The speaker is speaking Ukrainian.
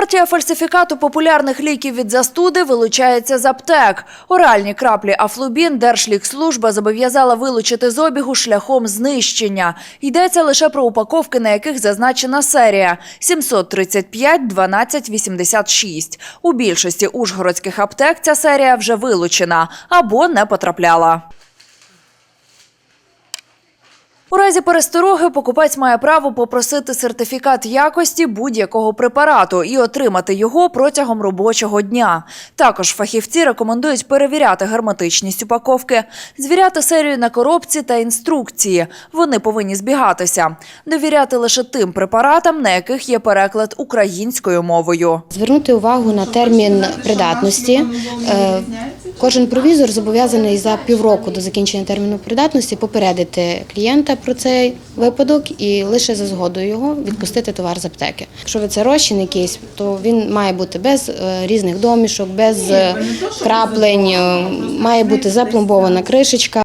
Партія фальсифікату популярних ліків від застуди вилучається з аптек. Оральні краплі Афлубін Держлікслужба зобов'язала вилучити з обігу шляхом знищення. Йдеться лише про упаковки, на яких зазначена серія 735 12 86. У більшості ужгородських аптек ця серія вже вилучена або не потрапляла. У разі перестороги покупець має право попросити сертифікат якості будь-якого препарату і отримати його протягом робочого дня. Також фахівці рекомендують перевіряти герметичність упаковки, звіряти серію на коробці та інструкції. Вони повинні збігатися. Довіряти лише тим препаратам, на яких є переклад українською мовою. Звернути увагу на термін придатності. Кожен провізор зобов'язаний за півроку до закінчення терміну придатності попередити клієнта про цей випадок і лише за згодою його відпустити товар з аптеки. Якщо це розчин якийсь, то він має бути без е, різних домішок, без е, краплень, е, має бути запломбована кришечка.